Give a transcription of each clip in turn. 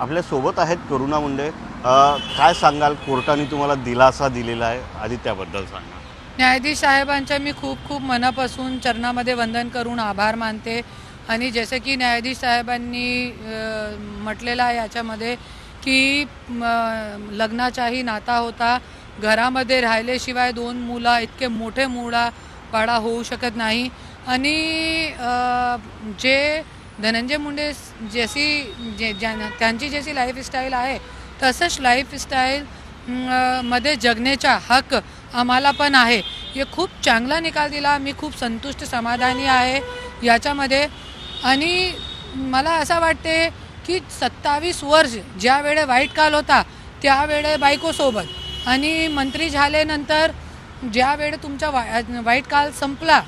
आपल्यासोबत आहेत करुणा मुंडे. काय सांगाल? कोर्टाने तुम्हाला दिलासा दिलेला आहे. आधी त्याबद्दल सांगा. न्यायाधीश साहेबांच्या मी खूप खूप मनापासून चरणामध्ये वंदन करून आभार मानते. आणि जसं की न्यायाधीश साहेबांनी म्हटलेलं आहे याच्यामध्ये की लग्नाचाही नाता होता. घरामध्ये राहिल्याशिवाय दोन मुलं इतके मोठे मुळा बाळा होऊ शकत नाही. आणि जे धनंजय मुंडे जशी जे ज्या- त्यांची जशी लाईफस्टाईल आहे तसंच लाईफस्टाईल मध्ये जगण्याचा हक आम्हाला पण आहे. हे खूप चांगला निकाल दिला. मी खूप संतुष्ट समाधानी आहे याच्यामध्ये. आणि मला असं वाटते की सत्तावीस वर्ष ज्या वेळे वाईट काल होता त्यावेळे बायकोसोबत. आणि मंत्री झाल्यानंतर ज्या वेळे तुमचा वा वाईट काल संपला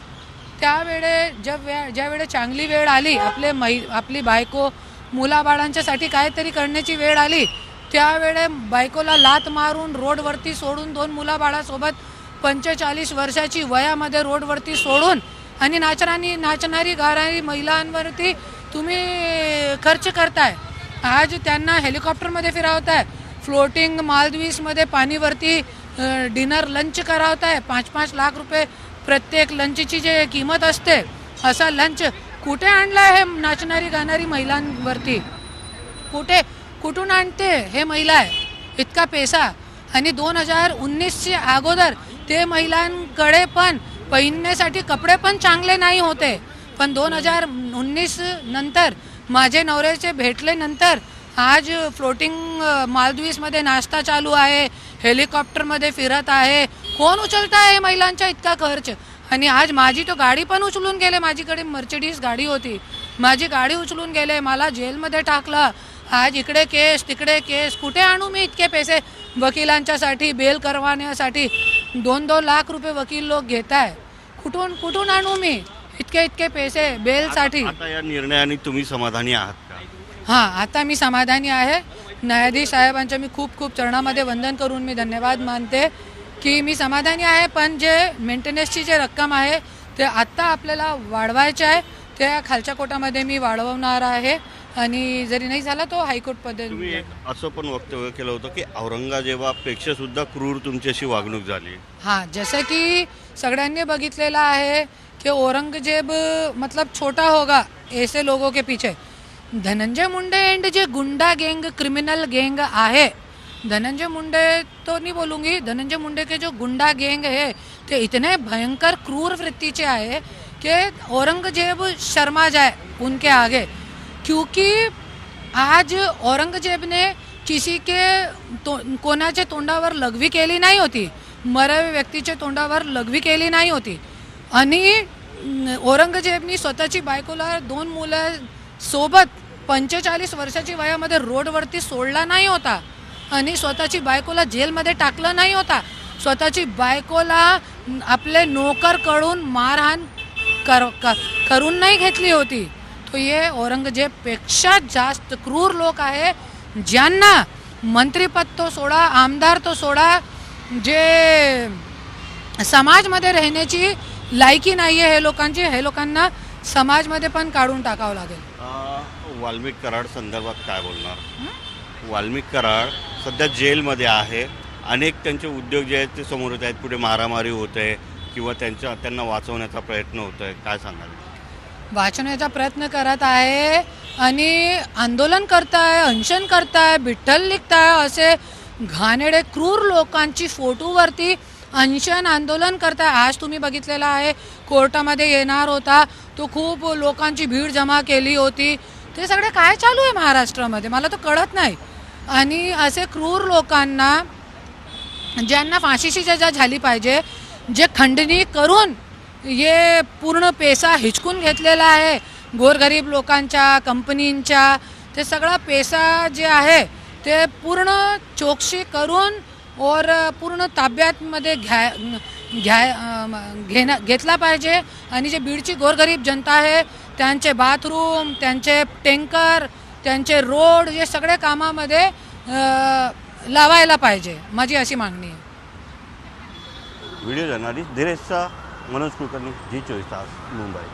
त्यावेळे ज्या वे ज्या वेळे चांगली वेळ आली आपले मै आपली बायको मुलाबाळांच्यासाठी काहीतरी करण्याची वेळ आली त्यावेळे बायकोला लात मारून रोडवरती सोडून दोन मुलाबाळासोबत पंचेचाळीस वर्षाची वयामध्ये रोडवरती सोडून आणि नाचणारी नाचणारी गाणारी महिलांवरती तुम्ही खर्च करताय. आज त्यांना हेलिकॉप्टरमध्ये फिरावताय. फ्लोटिंग मालदीव्समध्ये पाणीवरती डिनर लंच करावताय. पाच पाच लाख रुपये प्रत्येक लंचची जे किंमत असते असा लंच कुठे आणला आहे नाचणारी गाणारी महिलांवरती? कुठे कुठून आणते हे महिला आहे? इतका पैसा. आणि दोन हजार उन्नीसच्या अगोदर ते महिलांकडे पण पहिरण्यासाठी कपडे पण चांगले नाही होते. पण दोन हजार उन्नीस नंतर माझे नवऱ्याचे भेटले नंतर आज फ्लोटिंग मालदीव्समध्ये नाश्ता चालू आहे हेलिकॉप्टरमध्ये फिरत आहे कोण उचलत आहे महिलांचा इतका खर्च? आणि आज माझी तो गाडी पण उचलून गेले. माझीकडे मर्सिडीज गाडी होती. माझी गाडी उचलून गेले. मला जेलमध्ये टाकलं. आज इकडे केस तिकडे केस. कुठे आणू मी इतके पैसे? वकिलांच्यासाठी बेल करवण्यासाठी दोन दोन लाख रुपये वकील लोक घेत आहे कुठून कुठून आणू मी इतके इतके पैसे बेलसाठी? आता या निर्णयाने तुम्ही समाधानी आहात का? हां आता मी समाधानी आहे. न्यायाधीश साहेबांच्या मी खूप खूप चरणामध्ये वंदन करून मी धन्यवाद मानते. की मी समाधानी आहे पण जे मेंटेनन्सची जे रक्कम आहे ते आत्ता आपल्याला वाढवायचे आहे. त्या खालच्या कोटामध्ये मी वाढवणार आहे. आणि जरी नाही झाला तो हायकोर्ट तुम्ही पद्धती एक असं पण वक्तव्य केलं होतं की औरंगजेबापेक्षा सुद्धा क्रूर तुमच्याशी वागणूक झाली. हाँ जैसे कि सगळ्यांनी बघितलेला आहे कि औरंगजेब मतलब छोटा होगा ऐसे लोगों के पीछे. धनंजय मुंडे एंड जे गुंडा गैंग क्रिमिनल गैंग आहे धनंजय मुंडे तो नहीं बोलूंगी। धनंजय मुंडे के जो गुंडा गैंग है ते इतने भयंकर क्रूर वृत्तीचे आहे कि औरंगजेब शर्मा जाए उनके आगे। क्योंकि आज औरंगजेब ने किसी के तो कोणाच्या तोंडावर लघवी केली नाही होती मरावी व्यक्तीच्या तोंडावर लघवी केली नाही होती। आणि औरंगजेबनी स्वतःची बायकोला दोन मुलं सोबत पंचेचाळीस वर्षाची वयामध्ये रोडवरती सोडला नाही होता। आणि स्वतःची बायकोला जेलमध्ये टाकलं नाही होता. स्वतःची बायकोला आपले नोकरकडून मारहाण कर करून नाही घेतली होती. तो ये औरंगजेबपेक्षा जास्त क्रूर लोक आहे ज्यांना मंत्रिपद तो सोडा आमदार तो सोडा जे समाजमध्ये राहण्याची लायकी नाही आहे हे लोकांची हे लोकांना समाजमध्ये पण काढून टाकावं लागेल. वाल्मिक कराड संदर्भात काय बोलणार? वाल्मिक कराड सध्या जेलमध्ये आहे. अनेक त्यांचे उद्योग जे आहेत ते समोर येत आहेत. पुढे मारामारी होत आहे किंवा त्यांच्या त्यांना वाचवण्याचा प्रयत्न होत आहे. काय सांगाल? वाचवण्याचा प्रयत्न करत आहे आणि आंदोलन करताय अनशन करताय विठ्ठल लिखताय असे घाणेडे क्रूर लोकांची फोटोवरती अनशन आंदोलन करताय. आज तुम्ही बघितलेला आहे कोर्टामध्ये येणार होता. तो खूप लोकांची भीड जमा केली होती. ते सगळे काय चालू आहे महाराष्ट्रामध्ये? मला तर कळत नाही. आणि असे क्रूर लोकांना ज्यांना फाशीची सजा झाली पाहिजे जे खंडणी करून हे पूर्ण पैसा हिचकून घेतलेला आहे गोरगरीब लोकांच्या कंपनींच्या ते सगळा पैसा जे आहे ते पूर्ण चौकशी करून और पूर्ण ताब्यातमध्ये घ्या घ्या घेणं घेतला पाहिजे. आणि जे बीडची गोरगरीब जनता आहे त्यांचे बाथरूम त्यांचे टँकर त्यांचे रोड हे सगळ्या कामामध्ये लावायला पाहिजे. माझी अशी मागणी आहे. व्हिडिओ जर्नालिस्ट धीरेशचा मनोज कुलकर्णी जी चोवीस तास मुंबई.